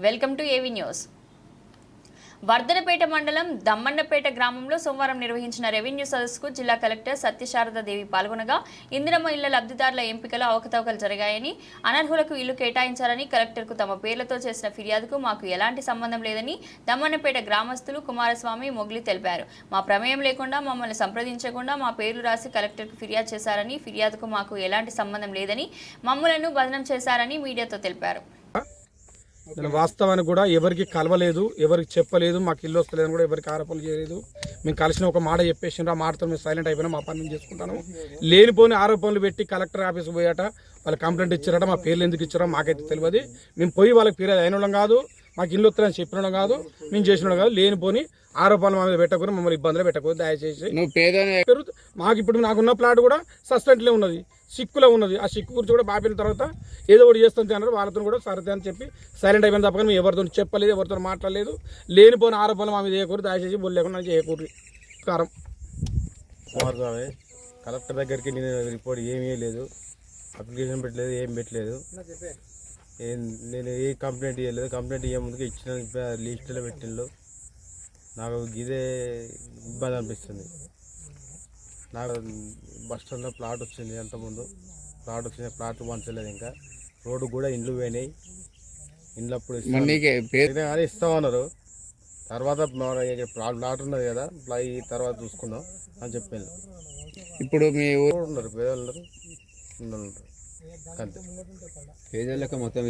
Welcome to AV news. Wardhannapet మండలం దమ్మన్నపేట గ్రామంలో సోమవారం నిర్వహించిన రెవెన్యూ సదస్సుకు జిల్లా కలెక్టర్ సత్యశారదాదేవి పాల్గొనగా ఇందిరమ్మ ఇళ్ళ లబ్ధిదారుల ఎంపికలో అవకతవకలు జరిగాయని అనర్హులకు ఇల్లు కేటాయించారని కలెక్టర్కు తమ పేర్లతో చేసిన ఫిర్యాదుకు మాకు ఎలాంటి సంబంధం లేదని దమ్మన్నపేట గ్రామస్తులు కుమారస్వామి మొగ్లి తెలిపారు. మా ప్రమేయం లేకుండా మమ్మల్ని సంప్రదించకుండా మా పేర్లు రాసి కలెక్టర్కు ఫిర్యాదు చేశారని ఫిర్యాదుకు మాకు ఎలాంటి సంబంధం లేదని మమ్మలను బదనం చేశారని మీడియాతో తెలిపారు. నేను వాస్తవానికి కూడా ఎవరికి కలవలేదు ఎవరికి చెప్పలేదు మాకు ఇల్లు వస్తలేదని కూడా ఎవరికి ఆరోపణలు చేయలేదు. మేము కలిసిన ఒక మాట చెప్పేసిండ్రు ఆ మాటతో మేము సైలెంట్ అయిపోయినా మా పని మేము చేసుకుంటాను. లేనిపోని ఆరోపణలు పెట్టి కలెక్టర్ ఆఫీస్ పోయాట వాళ్ళు కంప్లైంట్ ఇచ్చారట మా పేర్లు ఎందుకు ఇచ్చారో మాకైతే తెలియదు. మేము పోయి వాళ్ళకి ఫిర్యాదు అయిన కాదు మాకు ఇల్లు వస్తుందని చెప్పిన కాదు మేము చేసిన కాదు. లేనిపోని ఆరోపణలు మా మీద పెట్టకూడదు మమ్మల్ని ఇబ్బందులు పెట్టకూడదు దయచేసి. నువ్వు మాకు ఇప్పుడు నాకున్న ప్లాట్ కూడా సస్పెండ్లో ఉన్నది. సిక్కులో ఉన్నది. ఆ సిక్కు గురించి కూడా బాపిన తర్వాత ఏదో ఒకటి చేస్తుంది అన్నారు. వాళ్ళతో కూడా సరదా అని చెప్పి సైలెంట్ అయిపోయిన తప్ప మేము ఎవరితో చెప్పలేదు ఎవరితో మాట్లాడలేదు. లేనిపోయిన ఆరోపణలు మా మీద చేయకూడదు దయచేసి బొల్లు లేకుండా చేయకూడదు. కారం. కుమారస్వామి కలెక్టర్ దగ్గరికి నేను రిపోర్ట్ ఏమీ లేదు అప్లికేషన్ పెట్టలేదు ఏం పెట్టలేదు. ఏం నేను ఏ కంప్లైంట్ ఇవ్వలేదు. కంప్లైంట్ ఇవ్వే ముందుకు ఇచ్చిన లిస్టులో పెట్టిండు నాకు ఇదే ఇబ్బంది అనిపిస్తుంది. నాకు బస్ స్టాండ్లో ప్లాట్ వచ్చింది అంతకుముందు. ప్లాట్ వచ్చింది ప్లాట్ పంచలేదు ఇంకా. రోడ్డు కూడా ఇండ్లు పోయినాయి. ఇండ్లు అప్పుడు కానీ ఇస్తామన్నారు తర్వాత ప్లాట్ ఉన్నది కదా ప్లా తర్వాత చూసుకుందాం అని చెప్పాను ఇప్పుడు మీ ఊరు ఉన్నారు పేదలు ఉన్నారు. ఉన్నారు. అంతే. పేదలకు మొత్తం